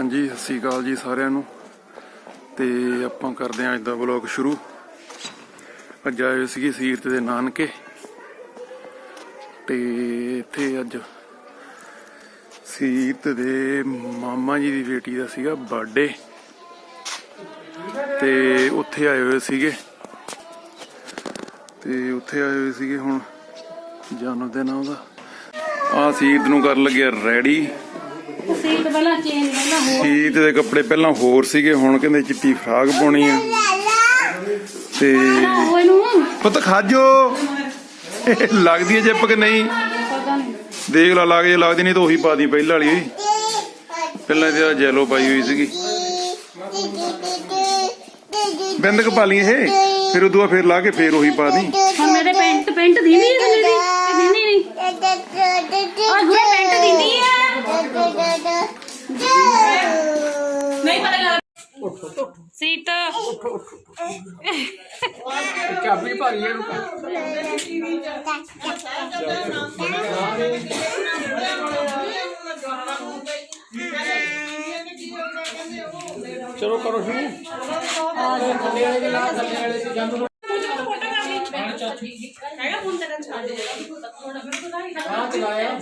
ਹਾਂਜੀ, ਸਤਿ ਸ਼੍ਰੀ ਅਕਾਲ ਜੀ ਸਾਰਿਆਂ ਨੂੰ। ਤੇ ਆਪਾਂ ਕਰਦੇ ਹਾਂ ਅੱਜ ਦਾ ਵਲੌਗ ਸ਼ੁਰੂ। ਅੱਜ ਆਏ ਹੋਏ ਸੀਗੇ ਸੀਰਤ ਦੇ ਨਾਨਕੇ। ਤੇ ਇੱਥੇ ਅੱਜ ਸੀਰਤ ਦੇ ਮਾਮਾ ਜੀ ਦੀ ਬੇਟੀ ਦਾ ਸੀਗਾ ਬਰਥਡੇ ਤੇ ਉੱਥੇ ਆਏ ਹੋਏ ਸੀਗੇ। ਤੇ ਉੱਥੇ ਆਏ ਹੋਏ ਸੀਗੇ ਹੁਣ। ਜਨਮ ਦਿਨ ਆ ਉਹਦਾ। ਆ ਸੀਰਤ ਨੂੰ ਕਰ ਲੱਗਿਆ ਰੈਡੀ। ਸੀਟ ਪਹਿਲਾਂ ਚੇਂਜ ਪਹਿਲਾਂ ਹੋ ਸੀਤ ਦੇ ਕੱਪੜੇ ਪਹਿਲਾਂ ਹੋਰ ਸੀਗੇ ਹੁਣ ਕਹਿੰਦੇ ਚਿੱਟੀ ਫਰਾਕ ਪਾਉਣੀ ਆ। ਤੇ ਉਹ ਇਹਨੂੰ ਪੁੱਤ ਖਾਜੋ। ਲੱਗਦੀ ਹੈ ਜਿੱਪ ਕਿ ਨਹੀਂ? ਪਤਾ ਨਹੀਂ। ਦੇਖ ਲਾ ਲੱਗ ਜੇ ਲੱਗਦੀ ਨਹੀਂ ਤਾਂ ਉਹੀ ਪਾ ਦੀ ਪਹਿਲਾਂ ਵਾਲੀ ਹੋਈ। ਪਹਿਲਾਂ ਇਹਦੇ ਜੈਲੋ ਪਾਈ ਹੋਈ ਸੀਗੀ। ਬਿੰਦਕ ਪਾ ਲਈ ਇਹ ਫਿਰ ਉਦੋਂ ਬਾਅਦ ਫਿਰ ਲਾ ਕੇ ਫਿਰ ਉਹੀ ਪਾ ਦੀ। ਹੁਣ ਮੇਰੇ ਪੈਂਟ ਪੈਂਟ ਦੀ ਨਹੀਂ ਮੇਰੀ? ਇਹ ਦੀ ਨਹੀਂ? ਆ ਗੁਰੇ ਪੈਂਟ ਦਿੰਦੀ ਹੈ ਨਹੀਂ ਪਤਾ ਲੱਗ ਸੀਟ। ਚਾਬੀ ਭਾਰੀ ਹੈ ਰੁਕਾ ਚਲੋ ਕਰੋ ਸ਼ੁਰੂ। ਆ ਦੇ ਥੱਲੇ ਵਾਲੇ ਦੇ ਨਾਲ ਥੱਲੇ ਵਾਲੇ ਦੇ ਜੰਮ ਚਲਾਇਆ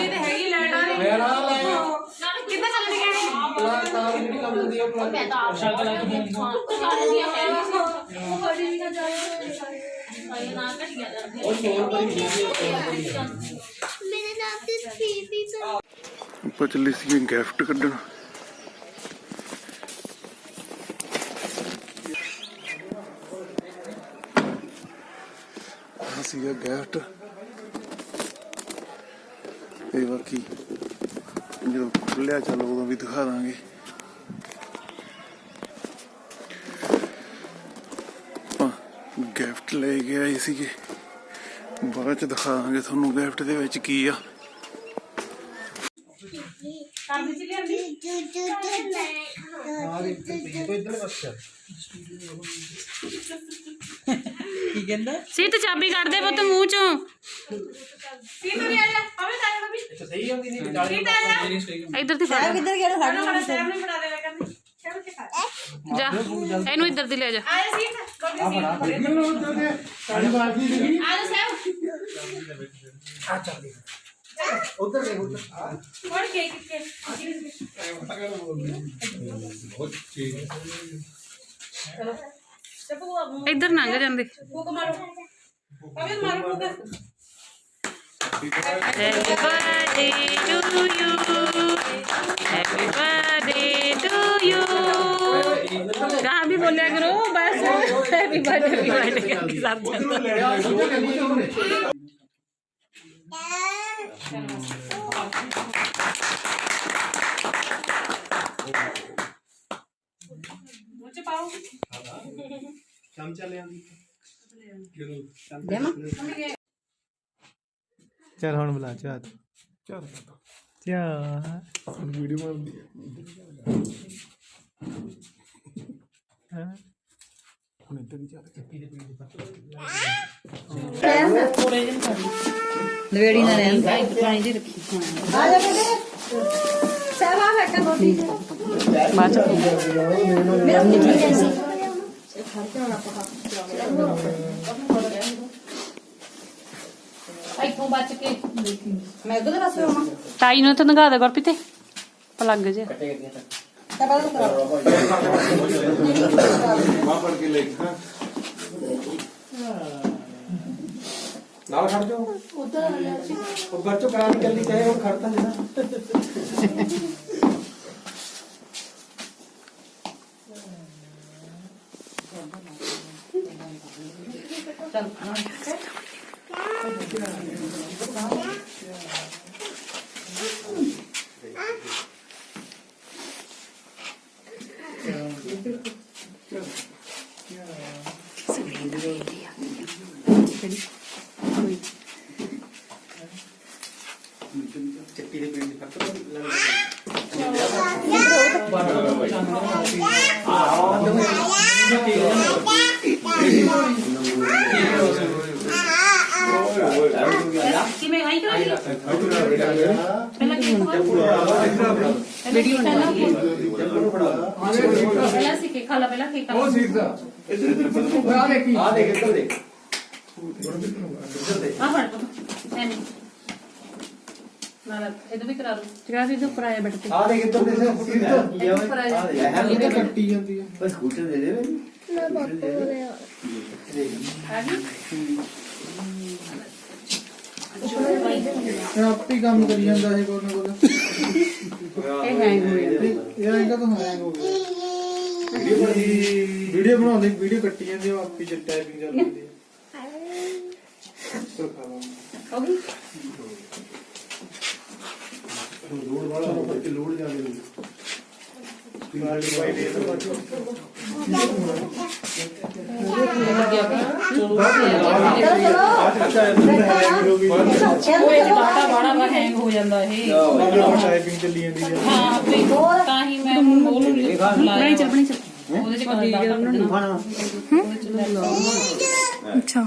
ਤੇ ਹੈਗੀ ਲੈਟ ਆ ਰਹੀ। ਮੇਰਾ ਲਾਇਆ। ਕਿੱਦਾਂ ਚੱਲਣੀ ਹੈ? ਪਲਾ ਤਾਰ ਜਿਹੜੀ ਕੰਮ ਹੁੰਦੀ ਹੈ ਉਹ ਪਲਾ ਸ਼ਾਇਦ ਲਾ ਕੇ ਉਹ ਸ਼ੋਰ ਕਰੀ ਜਾਂਦੀ ਹੈ ਆਪਾਂ ਚੱਲੇ ਸੀਗੇ ਗਿਫਟ ਕੱਢਣ। ਸੀਗਾ ਗਿਫਟ ਤੇ ਬਾਕੀ ਜਦੋਂ ਖੁੱਲਿਆ ਚੱਲ ਉਦੋਂ ਵੀ ਦਿਖਾ ਦਾਂਗੇ। ਗਿਫਟ ਲੈ ਕੇ ਆਏ ਸੀਗੇ। ਬਾਅਦ ਚ ਦਿਖਾ ਦਾਂਗੇ ਤੁਹਾਨੂੰ ਗਿਫਟ ਦੇ ਵਿੱਚ ਕੀ ਆ। ਸੀਟ ਚਾਬੀ ਕੱਢ ਦੇ ਪੁੱਤ ਮੂੰਹ ਚੋਂ। ਕੀ ਤੁਰੀ ਆ ਜਾ। ਅਬੇ ਤਾਂ ਨਾ ਵੀ ਸਹੀ ਹੁੰਦੀ ਨਹੀਂ ਵਿਚਾਲੀ ਨਹੀਂ ਸਹੀ ਇੱਧਰ ਦੀ ਫੜ ਸਾਨੂੰ ਬੜਾ ਟਾਈਮ ਨਹੀਂ ਬਣਾ ਦੇਗਾ ਕਹਿੰਦੀ ਚਲ ਕੇ ਖਾ ਜਾ। ਇਹਨੂੰ ਇੱਧਰ ਦੀ ਲੈ ਜਾ। ਆਇਆ ਸੀ ਬੱਬੀ ਸੀ ਆ ਜਾ ਸੈਵ ਉਧਰ ਦੇ ਉਧਰ। ਫੜ ਕੇ ਕਿੱਥੇ? ਚਲੋ ਚੱਪੂ ਆ ਮੂੰਹ ਇੱਧਰ ਲੰਘ ਜਾਂਦੇ। ਫੂਕ ਮਾਰੋ। ਅਬੇ ਮਾਰੋ ਫੂਕ। Happy birthday to you. Happy birthday to you. ਕਹਾਂ ਵੀ ਬੋਲਿਆ ਕਰੋ ਬਸ। ਹੈਪੀ ਬਰਥਡੇ ਹੈਪੀ ਬਰਥਡੇ ਕਰਕੇ ਸਰ ਜਾਂਦਾ ਮੂੰਹ ਚ ਪਾਓ ਚਮਚਾ ਲੈ ਆਂਦੀ ਚੱਲ ਹੁਣ ਬੁਲਾ ਚਾਹ ਚਾਹ ਚਾਹ ਵੀਡੀਓ ਬਣਦੀ ਹੈ। ਹੁਣ ਇੱਧਰ ਹੀ ਚੱਲ। ਚੱਪੀ ਦੇ ਨਵੇੜੀ ਨਾ ਰਹਿਣ ਪਾਣੀ ਦੀ ਰੱਖੀ। ਸੇਵਾ ਬੈਠਾ ਬੋਤੀ ਬਾਅਦ ਚ। ਮੇਰਾ ਨਹੀਂ ਠੀਕ ਹੈ ਸੀ। ਇੱਥੋਂ ਬਚ ਕੇ ਮੈਂ ਉਧਰ ਦੇ ਪਾਸੇ ਹੋਵਾਂ ਟਾਈ ਨੂੰ ਤਾਂ ਨਗਾ ਦੇ ਗੁਰਪ੍ਰੀਤ, ਪਲੱਗ ਜੇ ਤਾਂ ਬਾਅਦ ਕਰਾਓ ਮਾਂ ਫੜ ਕੇ ਲੈ ਕੇ ਨਾਲ ਖੜ ਜਾਓ ਉਧਰ ਉਹ ਬੱਚੋ ਕਰਾਂ ਨਿਕਲਦੀ ਚਾਹੇ ਉਹ ਖੜਤਾ ਜਨਾ इधर देख इधर देख ਨਾਲ ਇਹਦੋਂ ਵੀ ਕਰਾ ਲਓ। ਜਿਹੜਾ ਵੀ ਬੈਠ ਕੇ। ਆ ਦੇਖ ਇੱਧਰ ਦੇ ਸੀਟ ਇਹਦੇ ਉੱਪਰ ਆਇਆ। ਇਹ ਕੱਟੀ ਜਾਂਦੀ ਹੈ ਬਸ ਸਕੂਟਰ ਦੇ ਦੇ ਆ ਗਈ? ਇਹ ਆਪੇ ਹੀ ਕੰਮ ਕਰੀ ਜਾਂਦਾ ਇਹ ਕੋਲ ਨਾ ਕੋਲ। ਇਹ ਹੈਂਗ ਹੋ ਜਾਂਦਾ ਇਹ ਆਏਗਾ ਤਾਂ ਹੈਂਗ ਹੋ ਗਿਆ? ਵੀਡੀਓ ਬਣਾਉਂਦੇ ਵੀਡੀਓ ਕੱਟੀ ਜਾਂਦੀ ਉਹ ਆਪੇ ਚ ਟਾਈਪਿੰਗ ਹੋ ਗਈ? ਲੋੜ ਵਾਲਾ ਹੋ ਕੇ ਲੋੜ ਤਾਂ ਉਹ ਇਹ ਡਾਟਾ ਬੜਾ ਵਾ ਹੈਂਗ ਹੋ। ਜਾਂਦਾ ਇਹ ਟਾਈਪਿੰਗ ਚੱਲੀ ਜਾਂਦੀ ਹੈ ਹਾਂ ਵੀ ਤਾਂ ਹੀ ਮੈਂ ਹੁਣ ਬੋਲ ਬਣਾਈ ਚੱਲ ਬਣਾਈ ਚੱਲ ਉਹਦੇ ਚ ਕਰ ਡਾਟਾ ਅੱਛਾ।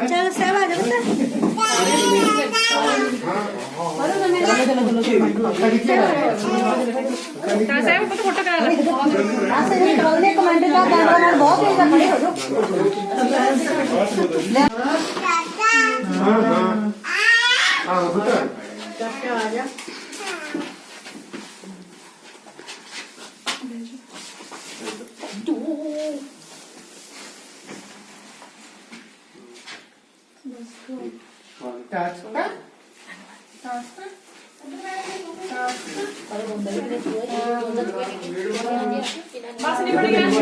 ਚਲ ਸਹਿਬ ਆ ਜਾ ਤਾਂ ਸਾਹਿਬ ਕੋਲ ਫੋਟੋ ਕਰਾ ਲੈ ਅਸੇ ਜੀ ਕੋਨੇ ਕਮਾਂਡ ਦਾ ਕੈਮਰਾ ਨਾਲ ਬਹੁਤ ਤੇਜ਼ ਆ, ਖੜੇ ਹੋ ਜਾਓ ਹਾਂ। ਹਾਂ ਹਾਂ ਬੁੱਤਾ ਚਾਚਾ ਆ ਜਾ।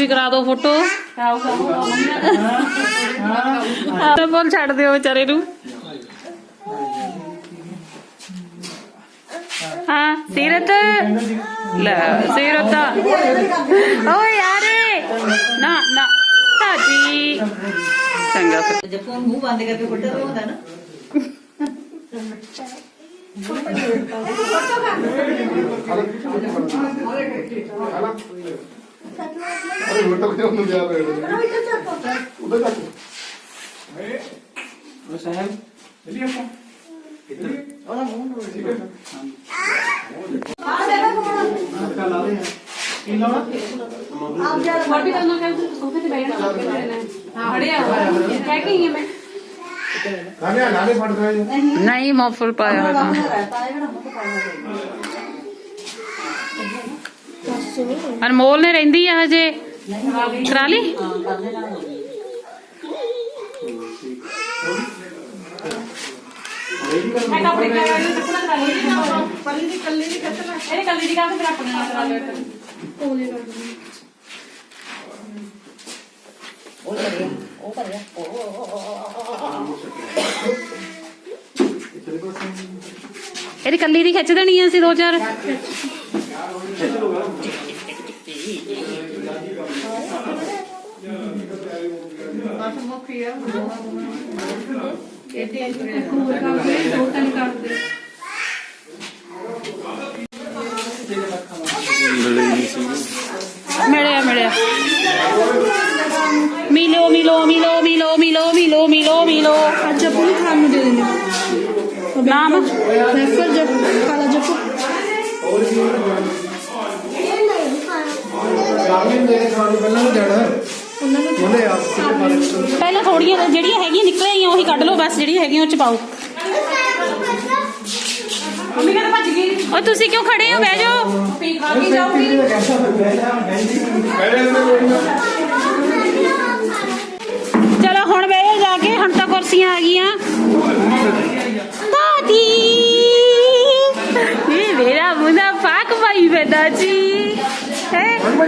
ਵੀ ਕਰਾ ਦਿਓ ਫੋਟੋ। ਆਹ ਬੋਲ ਛੱਡ ਦਿਓ ਵਿਚਾਰੇ ਨੂੰ। ਹਾਂ ਸੀਰਤ। ਲੈ ਸੀਰਤ। ਓਏ ਯਾਰੇ। ਨਾ ਨਾ ਸਾਜੀ ਚੰਗਾ ਫਿਰ। ਜੱਪੂ ਮੂੰਹ ਬੰਦ ਕਰਕੇ ਫੋਟੋ ਰੋਂਦਾ ਨਾ। अरे फ़ोटो क्यों नहीं जा रहे उधर तक नहीं मफल पाया ਅਨਮੋਲ ਨੇ ਰਹਿੰਦੀ ਆ ਹਜੇ? ਕਰਾ ਲਈ? ਮੈਂ ਕੱਪੜੇ ਕਰਾ ਲਈ ਕੱਪੜਾ ਕਰਾ ਲਈ ਪੱਲੀ ਦੀ ਕੱਲੀ ਦੀ ਕੱਟਣਾ ਇਹਨੇ ਕੱਲੀ ਦੀ ਕਾਹ ਤੇ ਫਿਰ ਆਪਣੇ ਨਾਲ ਕਰਾ ਲਿਆ ਉਹ ਕਰਿਆ ਉਹ ਕਰਿਆ ਇਹਦੀ ਕੱਲੀ ਦੀ ਖਿੱਚ ਦੇਣੀ ਆ ਅਸੀਂ ਦੋ ਚਾਰ। ਮਿਲੇ ਨਹੀਂ ਸੀ ਮਿਲਿਆ ਮਿਲਿਆ। ਮਿਲੋ ਮਿਲੋ ਮਿਲੋ ਮਿਲੋ ਮਿਲੋ ਮਿਲੋ ਮਿਲੋ ਮਿਲੋ। ਅੱਜ ਨੂੰ ਖਾਣ ਨੂੰ ਦੇ ਦਿੰਦੇ ਨਾਮ? ਰੈਫਰ ਜੱਪੂ ਕਾਲਾ ਜੱਪੂ ਕਾਮੇ ਮੇਰੇ ਖਾਣ ਨੂੰ ਪਹਿਲਾਂ ਨੂੰ ਜਾਣਾ ਉਹਨਾਂ ਆਪ ਮਾਰੇ ਪਹਿਲਾਂ ਥੋੜੀਆਂ ਜਿਹੜੀਆਂ ਹੈਗੀਆਂ ਨਿਕਲ ਆਈਆਂ ਉਹੀ ਕੱਢ ਲਓ ਬਸ ਜਿਹੜੀਆਂ ਹੈਗੀਆਂ ਉਹ ਚ ਪਾਓ। ਮੰਮੀ ਕਹਿੰਦਾ ਭੱਜ ਗਈ। ਓ ਤੁਸੀਂ ਕਿਉਂ ਖੜੇ ਹੋ? ਬਹਿ ਜਾਓ। ਪੀ ਖਾ ਕੇ ਜਾਓਗੀ ਚਲੋ ਹੁਣ ਬਹਿ ਜਾ ਜਾ ਕੇ ਹੁਣ ਤਾਂ ਕੁਰਸੀਆਂ ਆ ਗਈਆਂ। ਦਾਦੀ ਇਹ ਮੇਰਾ ਮੁੰਡਾ ਫਾਕ ਪਾਈ ਬੈਦਾ ਜੀ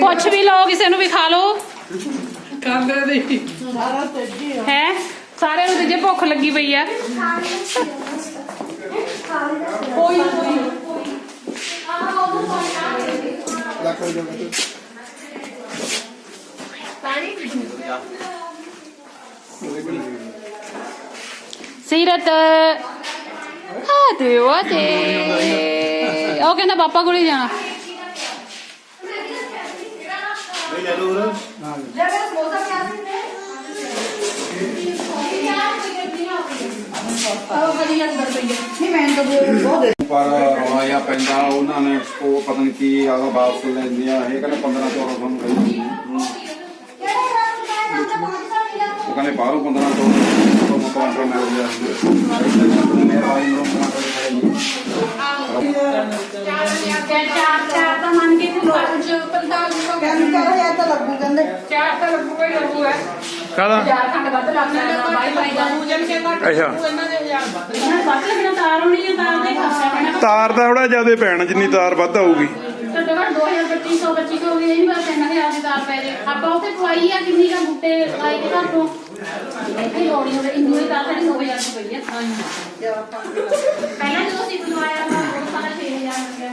ਪੁੱਛ ਵੀ ਲਓ ਕਿਸੇ ਨੂੰ ਵੀ ਖਾ ਲਓ। ਹੈ ਸਾਰਿਆਂ ਨੂੰ ਤੇ ਜੇ ਭੁੱਖ ਲੱਗੀ ਪਈ ਆ। ਸੀਰਤ। ਆ ਤੇ ਉਹ ਤੇ। ਉਹ ਕਹਿੰਦਾ ਪਾਪਾ ਕੋਲ ਹੀ ਜਾਣਾ। ਪਰ ਰੌਲਾ ਪੈਂਦਾ, ਉਹਨਾਂ ਨੇ ਉਹ ਪਤਾ ਨਹੀਂ ਕੀ ਆਗਾ ਵਾਪਸ ਲੈਂਦੇ ਆ। ਇਹ ਕਹਿੰਦੇ 15 14 ਸਾਨੂੰ ਕਹੀ ਉਹ ਕਹਿੰਦੇ ਬਾਹਰੋਂ 15 14 ਤੋਂ ਕਾਉਂਟਰ ਮਿਲ ਗਿਆ ਮੇਰਾ ਆਈ ਨੂੰ ਚਾਰ ਚਾਰ ਤਾਂ ਮੰਨ ਕੇ ਤੂੰ ਪੰਜ 45 ਚਾਰ ਤਾਂ ਲੱਗੂਗਾ ਹੀ ਲੱਗੂਗਾ ਕਾਹਦਾ? ਚਾਰ ਘੰਟੇ ਵੱਧ ਲੱਗ ਜਾਣਾ ਬਾਈ ਬਾਈ ਦਾ ਪੂਜਨ ਕੇ ਘੱਟ ਅੱਛਾ। ਇਹਨਾਂ ਦੇ ਹਜ਼ਾਰ ਵੱਧ ਇਹਨਾਂ ਵੱਧ ਲੱਗਣਾ ਤਾਰ ਹੋਣੀ ਹੈ ਤਾਰ ਦੇ ਖਰਚਾ ਪੈਣਾ ਤਾਰ ਦਾ ਥੋੜਾ ਜ਼ਿਆਦਾ ਪੈਣਾ, ਜਿੰਨੀ ਤਾਰ ਵੱਧ ਆਊਗੀ। ਘੱਟੋ ਘੱਟ 2250 25 ਹੋ ਗਈ ਨਹੀਂ ਬਸ ਇਹਨਾਂ ਦੇ ਆਪ ਤਾਰ ਪੈ ਜੇ ਆਪਾਂ ਉੱਥੇ ਪਵਾਈ ਆ, ਕਿੰਨੀ ਦਾ ਬੂਟੇ ਲਾਈ ਕੇ ਘਰ ਤੋਂ? ਇੱਥੇ ਲੋੜੀ ਹੋਵੇ ਇੰਨੀ ਹੀ ਤਾਰ ਸਾਡੀ 9000 ਦੀ ਪਈ ਆ ਪਹਿਲਾਂ ਜਦੋਂ ਅਸੀਂ ਬਣਵਾਇਆ ਤਾਂ ਉਹ ਸਾਰਾ 6000 ਲੱਗਿਆ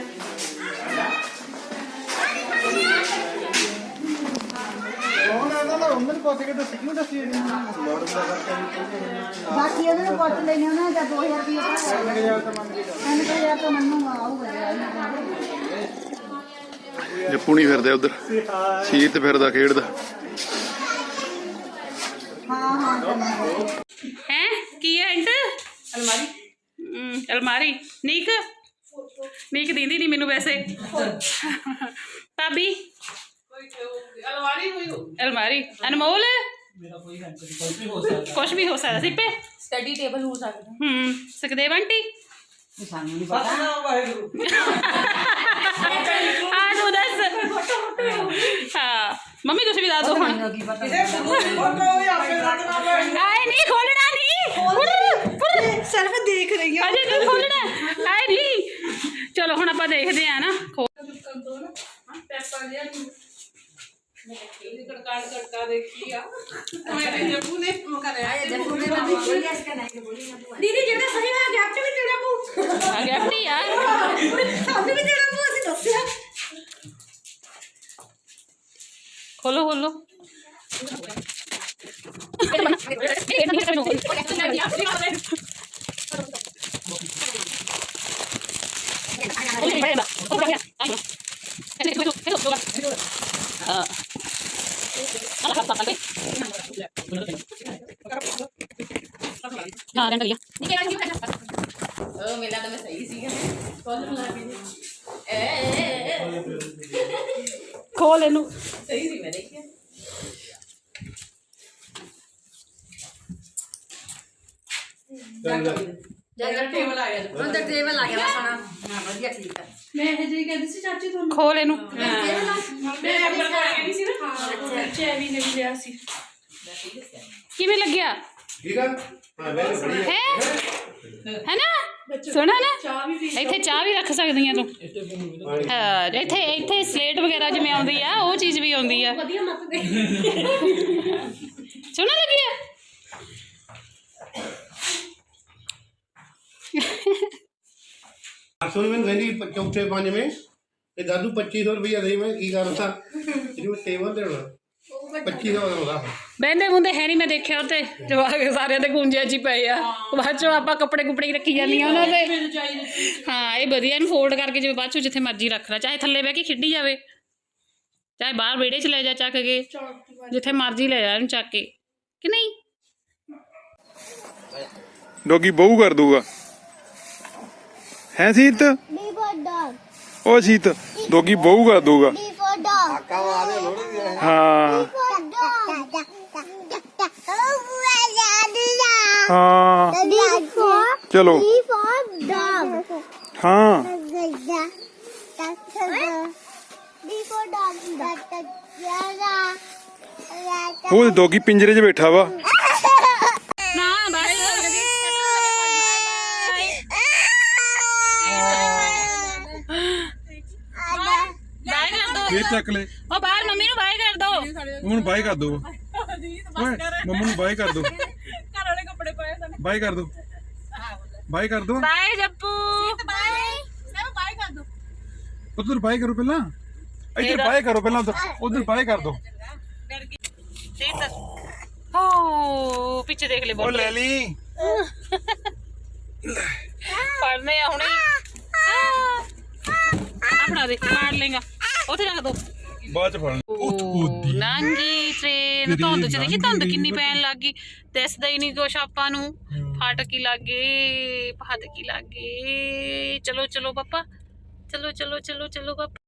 ਬਾਕੀ ਇਹਨਾਂ ਨੂੰ ਪੁੱਛ ਲੈਣੇ ਉਹਨਾਂ ਦਾ 2000 ਰੁਪਏ ਇਹਨਾਂ ਦਾ ਯਾਰ ਤਾਂ ਮੰਨੂਗਾ ਆਊਗਾ ਜੇ ਪੁਣੀ ਫਿਰਦੇ ਉਧਰ ਸੀਰ ਤੇ ਫਿਰਦਾ ਖੇਡਦਾ। ਹਾਂ? ਕੀ ਹੈ ਇੰਟ? ਅਲਮਾਰੀ। ਅਲਮਾਰੀ। ਨੀਕ? ਨੀਕ ਦਿੰਦੀ ਨਹੀਂ ਮੈਨੂੰ ਵੈਸੇ। ਭਾਬੀ? ਅਲਮਾਰੀ ਹੋਈ ਅਲਮਾਰੀ। ਅਨਮੋਲ? ਕੁਝ ਵੀ ਹੋ ਸਕਦਾ। ਪੇ? ਸਟੱਡੀ ਟੇਬਲ ਹੋ ਸਕਦਾ। ਹੂੰ ਸੁਖਦੇਵ ਆਂਟੀ? ਆ ਤੂੰ ਦੱਸ ਹਾਂ ਮੰਮੀ ਤੁਸੀਂ ਵੀ ਦੱਸ ਦਿਓ ਹੁਣ ਆਏ ਨਹੀਂ ਖੋਲਣਾ ਨਹੀਂ ਸਿਰਫ ਦੇਖ ਰਹੀ ਹਾਂ ਅਜੇ ਨਹੀਂ ਖੋਲਣਾ ਆਏ ਨਹੀਂ ਚਲੋ ਹੁਣ ਆਪਾਂ ਦੇਖਦੇ ਆ ਨਾ ਖੋਲ ਦੀਦੀ ਜਿਹੜਾ ਸਹੀ ਨਾ ਗਿਫਟ ਵੀ ਤੇਰਾ ਪੂ ਆ ਗਿਆ ਨਹੀਂ ਯਾਰ ਸਾਨੂੰ ਵੀ ਤੇਰਾ ਪੂ ਅਸੀਂ ਦੱਸਿਆ ਖੋਲੋ ਖੋਲੋ ਹਾਂ ਰੰਗ ਲਿਆ ਇਹਨੂੰ ਸਹੀ ਸੀ ਮੈਂ ਦੇਖਿਆ ਅੰਦਰ ਟੇਬਲ ਆ ਗਿਆ ਸਾਰਾ ਹਾਂ ਵਧੀਆ ਠੀਕ ਹੈ ਮੈਂ ਇਹ ਜੀ ਕਹਿੰਦੀ ਸੀ ਚਾਚੀ ਤੁਹਾਨੂੰ ਖੋਲ ਇਹਨੂੰ ਮੈਂ ਐਪਲ ਖਾ ਗਈ ਸੀ ਨਾ ਹਾਂ ਚੈਵੀ ਨੇ ਵੀ ਲਿਆ ਸੀ ਕਿਵੇਂ ਲੱਗਿਆ ਠੀਕ ਆ ਹਾਂ ਵੈਰੀ ਬੜੀ ਹੈ ਹੈ ਨਾ ਸੁਣਾ ਨਾ। ਇੱਥੇ ਚਾਹ ਵੀ ਰੱਖ ਸਕਦੀਆਂ ਤੂੰ। ਹਾਂ ਇੱਥੇ ਇੱਥੇ ਸਲੇਟ ਵਗੈਰਾ ਜਿਵੇਂ ਆਉਂਦੀ ਆ ਉਹ ਚੀਜ਼ ਵੀ ਆਉਂਦੀ ਆ। ਵਧੀਆ ਮੱਤ ਦੇ। ਸੋਹਣਾ ਲੱਗਿਆ ਸੁਣ ਮੈਨੂੰ ਕਹਿੰਦੀ ਚੌਥੇ ਪੰਜ ਮੇ ਇਹ ਦਾਦੂ 2500 ਰੁਪਇਆ ਦੇ ਮੈਂ ਕੀ ਕਰਦਾ ਇਹਨੂੰ ਟੇਬਲ ਦੇਣਾ 25 ਦਾ ਹੈ ਨਹੀਂ ਮੈਂ ਦੇਖਿਆ ਉੱਤੇ ਜਵਾਕ ਸਾਰਿਆਂ ਦੇ ਗੁੰਜਿਆ ਚ ਪਏ ਆ। ਬਾਅਦ ਚੋਂ ਆਪਾਂ ਕੱਪੜੇ ਕੁਪੜੇ ਹੀ ਰੱਖੀ ਜਾਂਦੀਆਂ ਉਹਨਾਂ ਦੇ। ਹਾਂ ਇਹ ਵਧੀਆ ਨੂੰ ਫੋਲਡ ਕਰਕੇ ਜਿਵੇਂ ਬਾਅਦ ਚੋਂ ਜਿੱਥੇ ਮਰਜ਼ੀ ਰੱਖਣਾ ਚਾਹੇ ਥੱਲੇ ਬਹਿ ਕੇ ਖੇਡੀ ਜਾਵੇ। ਚਾਹੇ ਬਾਹਰ ਵਿਹੜੇ ਚ ਲੈ ਜਾ ਚੱਕ ਕੇ। ਜਿੱਥੇ ਮਰਜ਼ੀ ਲੈ ਜਾ ਇਹਨੂੰ ਚੱਕ ਕੇ। ਕਿ ਨਹੀਂ? ਡੋਗੀ ਬਹੁ ਕਰ ਦੂਗਾ। ਹੈ ਸੀਤ? ਉਹ ਸੀਤ ਡੋਗੀ ਬਹੁ ਕਰ ਦੂਗਾ। ਆਕਾ ਵਾਲੇ ਲੋੜੀ ਹਾਂ। ਚਲੋ। D ਹਾਂ। ਉਹ ਡੋਗੀ ਪਿੰਜਰੇ 'ਚ ਬੈਠਾ ਵਾ। ਨਾ ਚੱਕ ਲੈ। ਉਹ ਬਾਹਰ ਮੰਮੀ ਨੂੰ ਬਾਏ ਕਰ ਦੋ। ਹੁਣ ਬਾਈ ਕਰ ਦੋ। ਓਏ ਮੰਮੂ ਨੂੰ ਬਾਈ ਕਰ ਦੋ। ਬਾਈ ਕਰ ਦੋ। ਬਾਈ ਕਰ ਦੋ। ਬਾਏ ਜੱਪੂ। ਬਾਏ। ਸਭ ਬਾਏ ਕਰ ਦੋ। ਉਧਰ ਬਾਈ ਕਰੋ ਪਹਿਲਾਂ। ਇੱਧਰ ਬਾਈ ਕਰੋ ਪਹਿਲਾਂ ਉਧਰ। ਉਧਰ ਬਾਈ ਕਰ ਦੋ। ਓ ਪਿੱਛੇ ਦੇਖ ਲੈ ਬੋਲ। ਲੈ ਲਈ ਪੜਨੇ ਆ ਹੁਣੇ ਆਪਣਾ ਦੇ ਮਾਰ ਲੇਗਾ ਉੱਥੇ ਰੱਖ ਦੋ। ਬਾਅਦ ਚ ਫੜ ਓ ਨਾਂਗੀ ਟ੍ਰੇਨ ਧੁੰਦ ਚ ਦੇਖੀ ਧੁੰਦ ਕਿੰਨੀ ਪੈਣ ਲੱਗ ਗਈ। ਦਿਸਦਾ ਹੀ ਨਹੀਂ ਕੁਛ ਆਪਾਂ ਨੂੰ। ਫਾਟਕੀ ਲੱਗੇ ਫਾਟਕੀ ਲੱਗੇ। ਚਲੋ ਚਲੋ ਪਾਪਾ। ਚਲੋ ਚਲੋ ਚਲੋ ਚਲੋ ਪਾਪਾ।